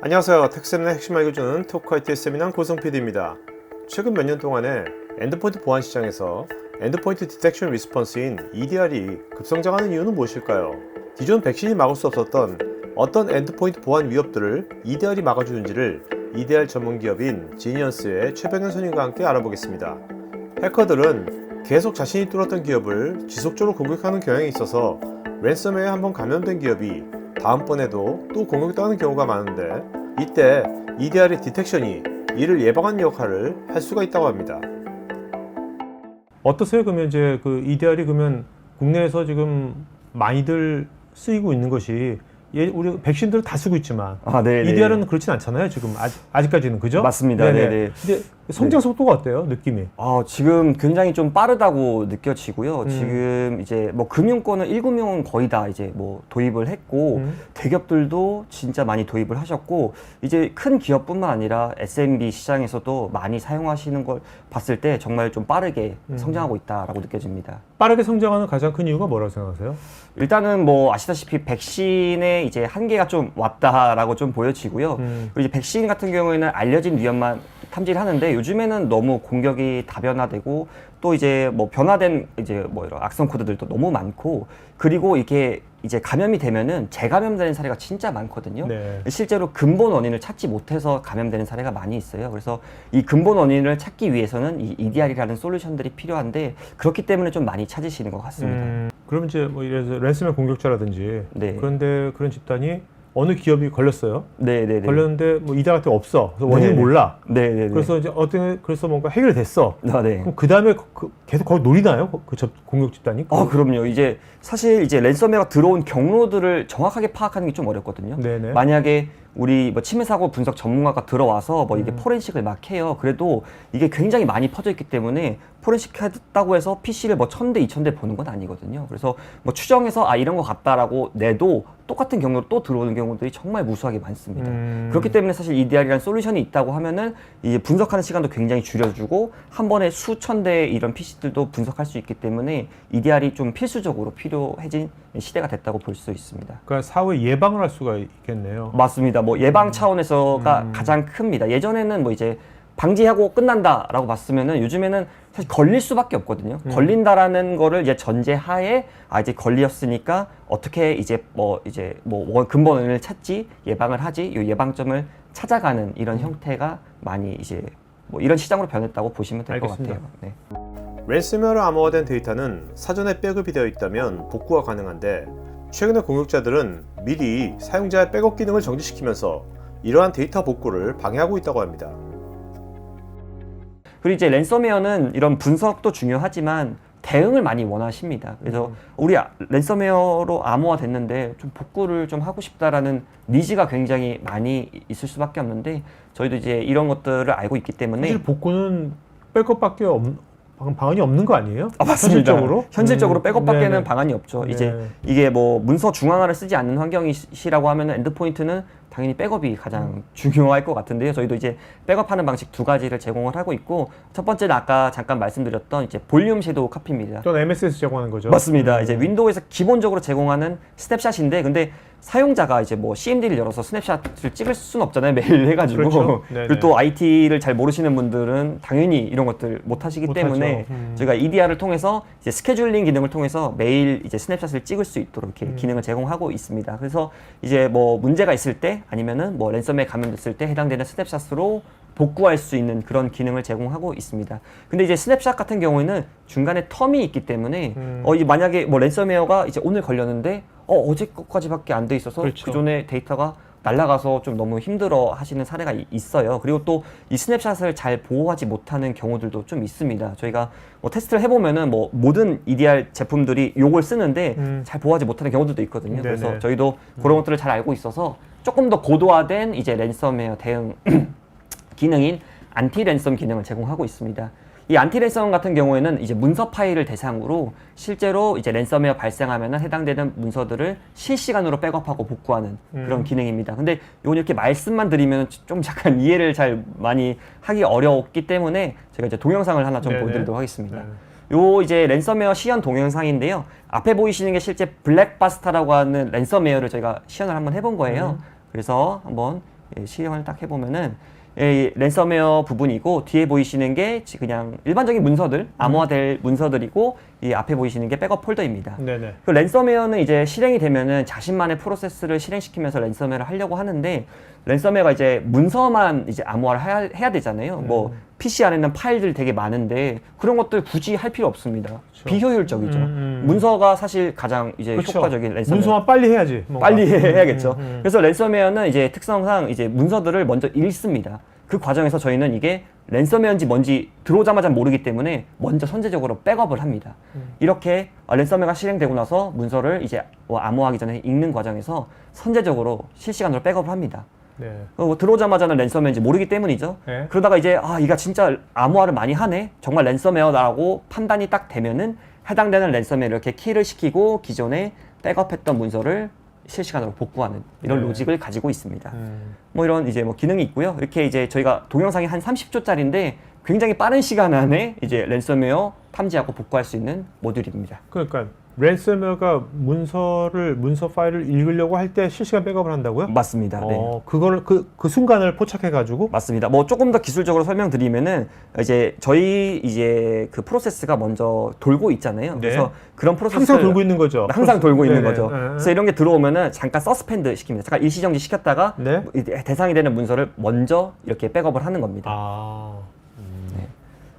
안녕하세요. 텍스의 핵심 알려주는 토크아이티 세미나 고성 PD입니다. 최근 몇 년 동안에 엔드포인트 보안 시장에서 엔드포인트 디텍션 리스폰스인 EDR이 급성장하는 이유는 무엇일까요? 기존 백신이 막을 수 없었던 어떤 엔드포인트 보안 위협들을 EDR이 막아주는지를 EDR 전문 기업인 지니언스의 최병현 선임과 함께 알아보겠습니다. 해커들은 계속 자신이 뚫었던 기업을 지속적으로 공격하는 경향이 있어서 랜섬웨어에 한번 감염된 기업이 다음번에도 또 공격당하는 경우가 많은데 이때 EDR의 디텍션이 이를 예방하는 역할을 할 수가 있다고 합니다. 어떠세요? 그러면 이제 그 EDR이 그러면 국내에서 지금 많이들 쓰이고 있는 것이 예, 우리 백신들 다 쓰고 있지만 아, 네. 네. EDR은 그렇진 않잖아요. 지금 아직, 아직까지는 그죠? 맞습니다. 네네. 네네. 근데 성장 속도가 어때요? 느낌이? 아, 지금 굉장히 좀 빠르다고 느껴지고요. 음. 지금 이제 뭐 금융권은 1금융은 거의 다 이제 뭐 도입을 했고 음. 대기업들도 진짜 많이 도입을 하셨고 이제 큰 기업뿐만 아니라 SMB 시장에서도 많이 사용하시는 걸 봤을 때 정말 좀 빠르게 음. 성장하고 있다라고 느껴집니다. 빠르게 성장하는 가장 큰 이유가 뭐라고 생각하세요? 일단은 뭐 아시다시피 백신의 이제 한계가 좀 왔다라고 좀 보여지고요. 음. 그리고 이제 백신 같은 경우에는 알려진 위험만 탐지를 하는데 요즘에는 너무 공격이 다변화되고 또 이제 뭐 변화된 이제 뭐 이런 악성 코드들도 너무 많고 그리고 이게 이제 감염이 되면은 재감염되는 사례가 진짜 많거든요. 네. 실제로 근본 원인을 찾지 못해서 감염되는 사례가 많이 있어요. 그래서 이 근본 원인을 찾기 위해서는 이 EDR이라는 솔루션들이 필요한데 그렇기 때문에 좀 많이 찾으시는 것 같습니다. 음, 그럼 이제 뭐 이래서 랜섬웨어 공격자라든지 네. 그런데 그런 집단이 어느 기업이 걸렸어요. 네, 네, 네. 걸렸는데 뭐 이달 같은 게 없어. 그래서 원인을 네. 몰라. 네, 네, 네. 그래서 이제 어떤 그래서 뭔가 해결됐어. 아, 네. 그럼 그 다음에 그, 계속 거기 노리나요? 그, 그 접- 공격 집단이? 아, 그럼요. 이제 사실 이제 랜섬웨어가 들어온 경로들을 정확하게 파악하는 게 좀 어렵거든요. 네네. 만약에 우리 뭐 침해 사고 분석 전문가가 들어와서 뭐 음. 이게 포렌식을 막 해요. 그래도 이게 굉장히 많이 퍼져 있기 때문에 포렌식 했다고 해서 PC를 뭐 천 대, 이천 대 보는 건 아니거든요. 그래서 뭐 추정해서 아 이런 거 같다라고 내도 똑같은 경로로 또 들어오는 경우들이 정말 무수하게 많습니다. 음. 그렇기 때문에 사실 EDR이라는 솔루션이 있다고 하면은 이제 분석하는 시간도 굉장히 줄여주고 한 번에 수천 대의 이런 PC들도 분석할 수 있기 때문에 EDR이 좀 필수적으로 필요해진 시대가 됐다고 볼 수 있습니다. 그러니까 사후에 예방을 할 수가 있겠네요. 맞습니다. 뭐 예방 차원에서가 음. 가장 큽니다. 예전에는 뭐 이제 방지하고 끝난다라고 봤으면은 요즘에는 사실 걸릴 수밖에 없거든요. 음. 걸린다라는 거를 이제 전제하에 아 이제 걸렸으니까 어떻게 이제 뭐 이제 뭐 원- 근본 원인을 찾지 예방을 하지 이 예방점을 찾아가는 이런 음. 형태가 많이 이제 뭐 이런 시장으로 변했다고 보시면 될 것. 같아요. 네. 랜섬웨어로 암호화된 데이터는 사전에 백업이 되어 있다면 복구가 가능한데 최근의 공격자들은 미리 사용자의 백업 기능을 정지시키면서 이러한 데이터 복구를 방해하고 있다고 합니다. 그리고 이제 랜섬웨어는 이런 분석도 중요하지만 대응을 많이 원하십니다. 그래서 우리 아- 랜섬웨어로 암호화 됐는데 좀 복구를 좀 하고 싶다라는 니즈가 굉장히 많이 있을 수밖에 없는데 저희도 이제 이런 것들을 알고 있기 때문에 사실 복구는 백업밖에 없, 방- 방안이 없는 거 아니에요? 아, 맞습니다. 현실적으로? 현실적으로 음, 백업밖에는 네네. 방안이 없죠. 네. 이제 이게 뭐 문서 중앙화를 쓰지 않는 환경이시라고 하면 엔드포인트는 당연히 백업이 가장 음. 중요할 것 같은데요. 저희도 이제 백업하는 방식 두 가지를 제공을 하고 있고 첫 번째는 아까 잠깐 말씀드렸던 이제 볼륨 섀도우 카피입니다. 또는 MSS 제공하는 거죠. 맞습니다. 음. 이제 윈도우에서 기본적으로 제공하는 스냅샷인데 근데 사용자가 이제 뭐 CMD를 열어서 스냅샷을 찍을 수는 없잖아요. 매일 해가지고 그렇죠. 그리고 또 IT를 잘 모르시는 분들은 당연히 이런 것들 못 하시기 못하죠. 때문에 음. 저희가 EDR을 통해서 이제 스케줄링 기능을 통해서 매일 이제 스냅샷을 찍을 수 있도록 이렇게 음. 기능을 제공하고 있습니다. 그래서 이제 뭐 문제가 있을 때 아니면은 뭐 랜섬에 감염됐을 때 해당되는 스냅샷으로 복구할 수 있는 그런 기능을 제공하고 있습니다. 근데 이제 스냅샷 같은 경우에는 중간에 텀이 있기 때문에 음. 어, 이 만약에 뭐 랜섬웨어가 이제 오늘 걸렸는데 어, 어제 것까지밖에 안 돼 있어서 그렇죠. 그 전에 데이터가 날아가서 좀 너무 힘들어 하시는 사례가 이- 있어요. 그리고 또 이 스냅샷을 잘 보호하지 못하는 경우들도 좀 있습니다. 저희가 뭐 테스트를 해보면은 뭐 모든 EDR 제품들이 요걸 쓰는데 음. 잘 보호하지 못하는 경우들도 있거든요. 네네. 그래서 저희도 그런 것들을 잘 알고 있어서 조금 더 고도화된 이제 랜섬웨어 대응 기능인 안티 랜섬 기능을 제공하고 있습니다. 이 안티 랜섬 같은 경우에는 이제 문서 파일을 대상으로 실제로 이제 랜섬웨어 발생하면은 해당되는 문서들을 실시간으로 백업하고 복구하는 그런 음. 기능입니다. 근데 이건 이렇게 말씀만 드리면 좀 잠깐 이해를 잘 많이 하기 어려웠기 때문에 제가 이제 동영상을 하나 좀 네네. 보여드리도록 하겠습니다. 네. 요 이제 랜섬웨어 시연 동영상인데요. 앞에 보이시는 게 실제 블랙바스타라고 하는 랜섬웨어를 저희가 시연을 한번 해본 거예요. 그래서 한번 예, 실행을 딱 해보면은 랜섬웨어 부분이고 뒤에 보이시는 게 지- 그냥 일반적인 문서들 암호화될 문서들이고 이 앞에 보이시는 게 백업 폴더입니다. 네네. 그 랜섬웨어는 이제 실행이 되면은 자신만의 프로세스를 실행시키면서 랜섬웨어를 하려고 하는데 랜섬웨어가 이제 문서만 이제 암호화를 해야, 해야 되잖아요. 뭐 PC 안에는 파일들 되게 많은데 그런 것들 굳이 할 필요 없습니다. 비효율적이죠. 음, 음. 문서가 사실 가장 이제 그렇죠. 효과적인 랜섬웨어. 문서만 빨리 해야지. 뭔가. 빨리 해야겠죠. 음, 음. 그래서 랜섬웨어는 이제 특성상 이제 문서들을 먼저 읽습니다. 그 과정에서 저희는 이게 랜섬웨어인지 뭔지 들어오자마자 모르기 때문에 먼저 선제적으로 백업을 합니다. 음. 이렇게 어, 랜섬웨어가 실행되고 나서 문서를 이제 뭐 암호하기 전에 읽는 과정에서 선제적으로 실시간으로 백업을 합니다. 네. 어, 뭐 들어오자마자는 랜섬웨어인지 모르기 때문이죠. 네. 그러다가 이제 아 이가 진짜 암호화를 많이 하네 정말 랜섬웨어라고 판단이 딱 되면은 해당되는 랜섬웨어 이렇게 키를 시키고 기존에 백업했던 문서를 실시간으로 복구하는 이런 네. 로직을 가지고 있습니다. 음. 뭐 이런 이제 뭐 기능이 있고요. 이렇게 이제 저희가 동영상이 한 30초짜리인데 굉장히 빠른 시간 안에 이제 랜섬웨어 탐지하고 복구할 수 있는 모듈입니다. 그러니까 랜섬웨어가 문서를 문서 파일을 읽으려고 할 때 실시간 백업을 한다고요? 맞습니다. 네. 어, 그거를 그, 그 순간을 포착해 가지고 맞습니다. 뭐 조금 더 기술적으로 설명드리면은 이제 저희 이제 그 프로세스가 먼저 돌고 있잖아요. 네. 그래서 그런 프로세스 항상 돌고 있는 거죠. 항상 돌고 있는 네네. 거죠. 네. 그래서 이런 게 들어오면은 잠깐 서스펜드 시킵니다. 잠깐 일시정지 시켰다가 네. 이 대상이 되는 문서를 먼저 이렇게 백업을 하는 겁니다. 아.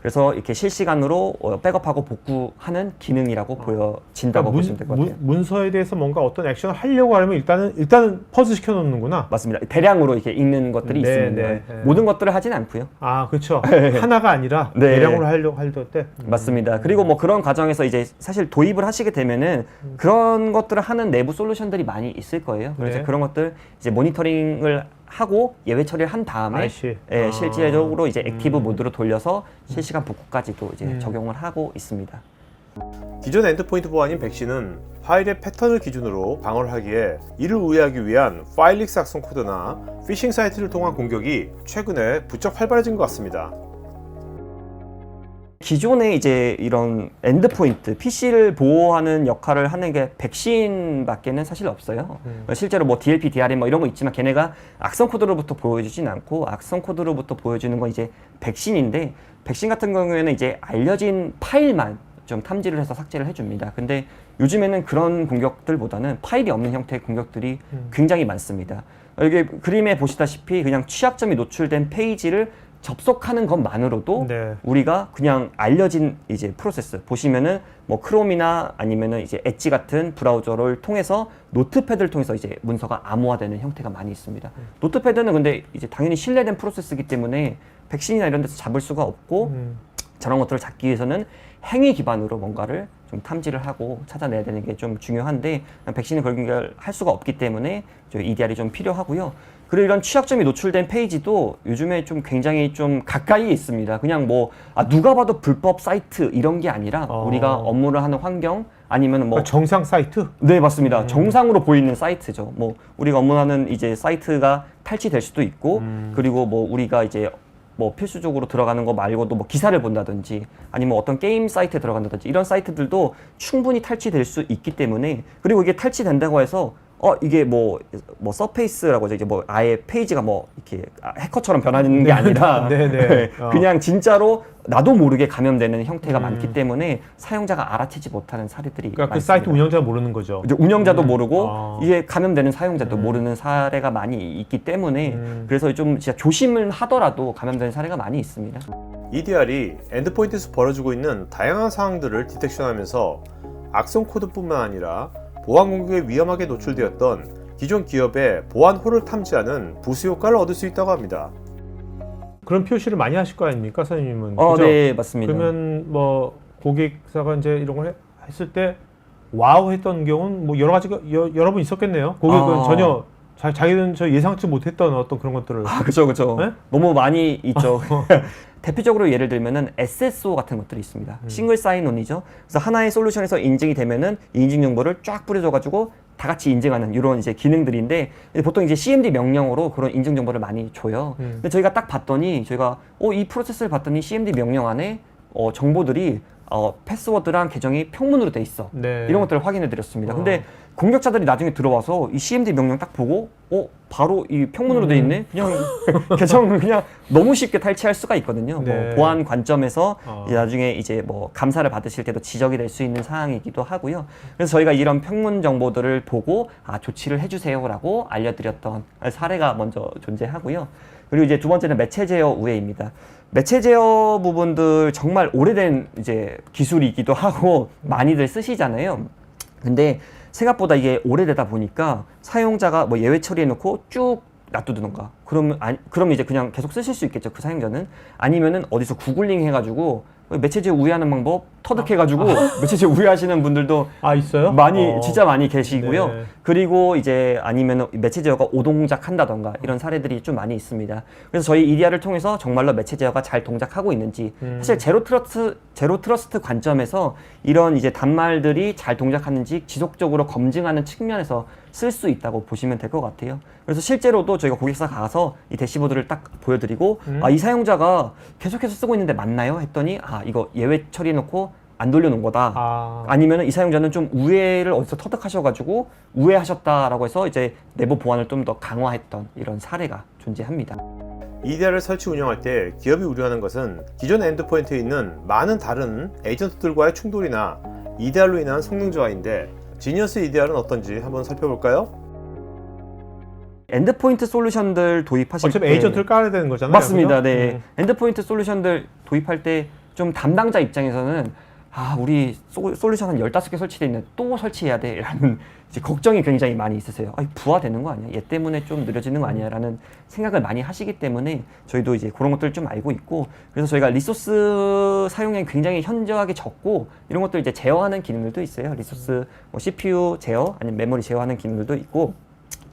그래서 이렇게 실시간으로 어, 백업하고 복구하는 기능이라고 보여진다고 그러니까 문, 보시면 될 것 같아요. 문, 문서에 대해서 뭔가 어떤 액션을 하려고 하면 일단은 일단은 퍼즈 시켜 놓는구나. 맞습니다. 대량으로 이렇게 읽는 것들이 네, 있습니다. 네, 네. 모든 것들을 하진 않고요. 아, 그렇죠. 하나가 아니라 네. 대량으로 하려고 할 때. 맞습니다. 그리고 뭐 그런 과정에서 이제 사실 도입을 하시게 되면은 그런 것들을 하는 내부 솔루션들이 많이 있을 거예요. 그래서 네. 그런 것들 이제 모니터링을 하고 예외 처리를 한 다음에 아이씨. 예, 아. 실질적으로 이제 액티브 모드로 돌려서 실시간 복구까지도 이제 음. 적용을 하고 있습니다. 기존 엔드포인트 보안인 백신은 파일의 패턴을 기준으로 방어를 하기에 이를 우회하기 위한 파일 릭스 악성 코드나 피싱 사이트를 통한 공격이 최근에 부쩍 활발해진 것 같습니다. 기존에 이제 이런 엔드포인트, PC를 보호하는 역할을 하는 게 백신밖에는 사실 없어요. 음. 실제로 뭐 DLP, DRM 뭐 이런 거 있지만 걔네가 악성 코드로부터 보여주진 않고 악성 코드로부터 보여주는 건 이제 백신인데 백신 같은 경우에는 이제 알려진 파일만 좀 탐지를 해서 삭제를 해줍니다. 근데 요즘에는 그런 공격들보다는 파일이 없는 형태의 공격들이 음. 굉장히 많습니다. 이게 그림에 보시다시피 그냥 취약점이 노출된 페이지를 접속하는 것만으로도 네. 우리가 그냥 알려진 이제 프로세스 보시면은 뭐 크롬이나 아니면은 이제 엣지 같은 브라우저를 통해서 노트패드를 통해서 이제 문서가 암호화되는 형태가 많이 있습니다. 음. 노트패드는 근데 이제 당연히 신뢰된 프로세스이기 때문에 백신이나 이런 데서 잡을 수가 없고 음. 저런 것들을 잡기 위해서는 행위 기반으로 뭔가를 좀 탐지를 하고 찾아내야 되는 게 좀 중요한데 백신은 그런 걸할 수가 없기 때문에 EDR이 좀 필요하고요. 그리고 이런 취약점이 노출된 페이지도 요즘에 좀 굉장히 좀 가까이에 있습니다. 그냥 뭐 아, 누가 봐도 불법 사이트 이런 게 아니라 어. 우리가 업무를 하는 환경 아니면 뭐 그러니까 정상 사이트. 네 맞습니다. 음. 정상으로 보이는 사이트죠. 뭐 우리가 업무하는 이제 사이트가 탈취될 수도 있고 음. 그리고 뭐 우리가 이제 뭐 필수적으로 들어가는 거 말고도 뭐 기사를 본다든지 아니면 어떤 게임 사이트에 들어간다든지 이런 사이트들도 충분히 탈취될 수 있기 때문에 그리고 이게 탈취된다고 해서 어 이게 뭐 뭐 서페이스라고 이제 뭐 아예 페이지가 뭐 이렇게 아, 해커처럼 변하는 게 아니라 네, 네. 어. 그냥 진짜로 나도 모르게 감염되는 형태가 음. 많기 때문에 사용자가 알아채지 못하는 사례들이 그러니까 그 많습니다. 사이트 운영자가 모르는 거죠. 이제 운영자도 모르고 아. 이게 감염되는 사용자도 음. 모르는 사례가 많이 있기 때문에 음. 그래서 좀 진짜 조심을 하더라도 감염되는 사례가 많이 있습니다. EDR이 엔드포인트에서 벌어지고 있는 다양한 상황들을 디텍션하면서 악성 코드뿐만 아니라 보안 공격에 위험하게 노출되었던 기존 기업의 보안 홀을 탐지하는 부수 효과를 얻을 수 있다고 합니다. 그런 표시를 많이 하실 거 아닙니까, 선생님은? 어, 그죠? 네, 맞습니다. 그러면 뭐 고객사가 이제 이런 걸 해- 했을 때 와우 했던 경우는 뭐 여러 가지가 여, 여러 번 있었겠네요. 고객은 아. 전혀 자, 자기는 저 예상치 못했던 어떤 그런 것들을 아, 그렇죠, 그렇죠. 네? 너무 많이 있죠. 대표적으로 예를 들면은 SSO 같은 것들이 있습니다. 음. 싱글 사인온이죠. 그래서 하나의 솔루션에서 인증이 되면은 이 인증 정보를 쫙 뿌려줘가지고 다 같이 인증하는 이런 이제 기능들인데 보통 이제 CMD 명령어로 그런 인증 정보를 많이 줘요. 음. 근데 저희가 딱 봤더니 저희가 어, 이 프로세스를 봤더니 CMD 명령 안에 어, 정보들이 어, 패스워드랑 계정이 평문으로 돼 있어. 네. 이런 것들을 확인해 드렸습니다. 근데 공격자들이 나중에 들어와서 이 CMD 명령 딱 보고 어 바로 이 평문으로 돼 있네? 그냥 계정을 그냥 너무 쉽게 탈취할 수가 있거든요. 네. 뭐 보안 관점에서 어. 이제 나중에 이제 뭐 감사를 받으실 때도 지적이 될 수 있는 사항이기도 하고요. 그래서 저희가 이런 평문 정보들을 보고 아 조치를 해주세요라고 알려드렸던 사례가 먼저 존재하고요. 그리고 이제 두 번째는 매체 제어 우회입니다. 매체 제어 부분들 정말 오래된 이제 기술이기도 하고 많이들 쓰시잖아요. 근데 생각보다 이게 오래되다 보니까 사용자가 뭐 예외 처리해놓고 쭉 놔두든가 그러면 아니, 그럼 이제 그냥 계속 쓰실 수 있겠죠 그 사용자는 아니면은 어디서 구글링 해가지고 매체제 우회하는 방법 터득해가지고 매체제 우회하시는 분들도 아 있어요? 많이 어. 진짜 많이 계시고요. 네. 그리고 이제 아니면 매체 제어가 오동작한다던가 이런 사례들이 좀 많이 있습니다. 그래서 저희 EDR을 통해서 정말로 매체 제어가 잘 동작하고 있는지 음. 사실 제로 트러스트 제로 트러스트 관점에서 이런 이제 단말들이 잘 동작하는지 지속적으로 검증하는 측면에서 쓸 수 있다고 보시면 될 것 같아요. 그래서 실제로도 저희가 고객사 가서 이 대시보드를 딱 보여드리고 음. 아이 사용자가 계속해서 쓰고 있는데 맞나요? 했더니 아 이거 예외 처리해놓고 안 돌려놓은 거다. 아, 아니면 이 사용자는 좀 우회를 어디서 터득하셔가지고 우회하셨다라고 해서 이제 내부 보안을 좀 더 강화했던 이런 사례가 존재합니다. EDR을 설치 운영할 때 기업이 우려하는 것은 기존 엔드포인트에 있는 많은 다른 에이전트들과의 충돌이나 EDR로 인한 성능 저하인데 지니어스 EDR은 어떤지 한번 살펴볼까요? 엔드포인트 솔루션들 도입하실 어차피 때 에이전트를 깔아야 되는 거잖아요. 맞습니다. 그죠? 네. 음. 엔드포인트 솔루션들 도입할 때 좀 담당자 입장에서는 아, 우리 소- 솔루션 한 15개 설치돼 있는데 또 설치해야 돼. 라는 이제 걱정이 굉장히 많이 있으세요. 아, 부하되는 거 아니야? 얘 때문에 좀 느려지는 거 아니야? 라는 생각을 많이 하시기 때문에 저희도 이제 그런 것들 좀 알고 있고 그래서 저희가 리소스 사용량이 굉장히 현저하게 적고 이런 것들 이제 제어하는 기능들도 있어요. 리소스 뭐 CPU 제어 아니면 메모리 제어하는 기능들도 있고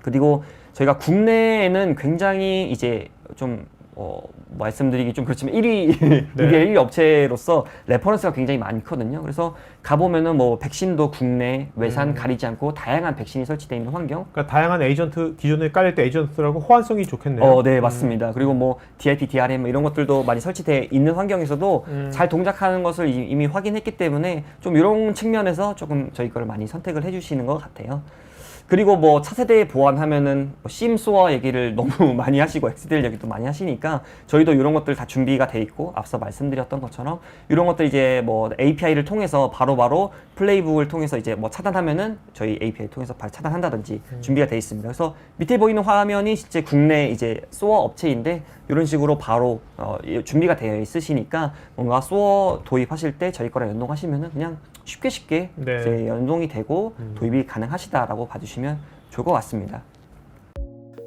그리고 저희가 국내에는 굉장히 이제 좀 어, 말씀드리기 좀 그렇지만 1위 네. 1위 1위 업체로서 레퍼런스가 굉장히 많거든요. 그래서 가보면은 뭐 백신도 국내 외산 음. 가리지 않고 다양한 백신이 설치되어 있는 환경. 그러니까 다양한 에이전트 기존에 깔릴 때 에이전트라고 호환성이 좋겠네요. 어, 네, 맞습니다. 그리고 뭐 DIP, DRM 이런 것들도 많이 설치되어 있는 환경에서도 음. 잘 동작하는 것을 이- 이미 확인했기 때문에 좀 이런 측면에서 조금 저희 거를 많이 선택을 해주시는 것 같아요. 그리고 뭐 차세대 보완하면은 뭐 심소어 얘기를 너무 많이 하시고 XDL 얘기도 많이 하시니까 저희도 이런 것들 다 준비가 돼 있고 앞서 말씀드렸던 것처럼 이런 것들 이제 뭐 API를 통해서 바로 바로 플레이북을 통해서 이제 뭐 차단하면은 저희 API 통해서 바로 차단한다든지 준비가 돼 있습니다. 그래서 밑에 보이는 화면이 실제 국내 이제 소어 업체인데 이런 식으로 바로 어, 이- 준비가 되어 있으시니까 뭔가 소어 도입하실 때 저희 거랑 연동하시면은 그냥 쉽게 쉽게 네. 이제 연동이 되고 음. 도입이 가능하시다라고 봐주시면 좋을 것 같습니다.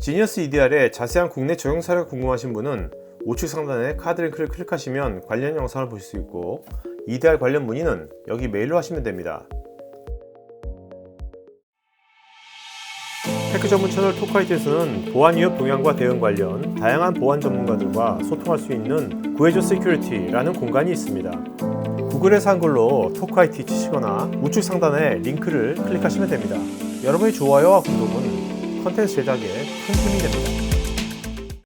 지니어스 EDR의 자세한 국내 적용 사례가 궁금하신 분은 우측 상단에 카드 링크를 클릭하시면 관련 영상을 보실 수 있고 EDR 관련 문의는 여기 메일로 하시면 됩니다. 테크 전문 채널 토카이트에서는 보안 위협 동향과 대응 관련 다양한 보안 전문가들과 소통할 수 있는 구해줘 시큐리티라는 공간이 있습니다. 구글에서 한글로 토카이티 치시거나 우측 상단에 링크를 클릭하시면 됩니다. 여러분의 좋아요와 구독은 컨텐츠 제작에 큰 힘이 됩니다.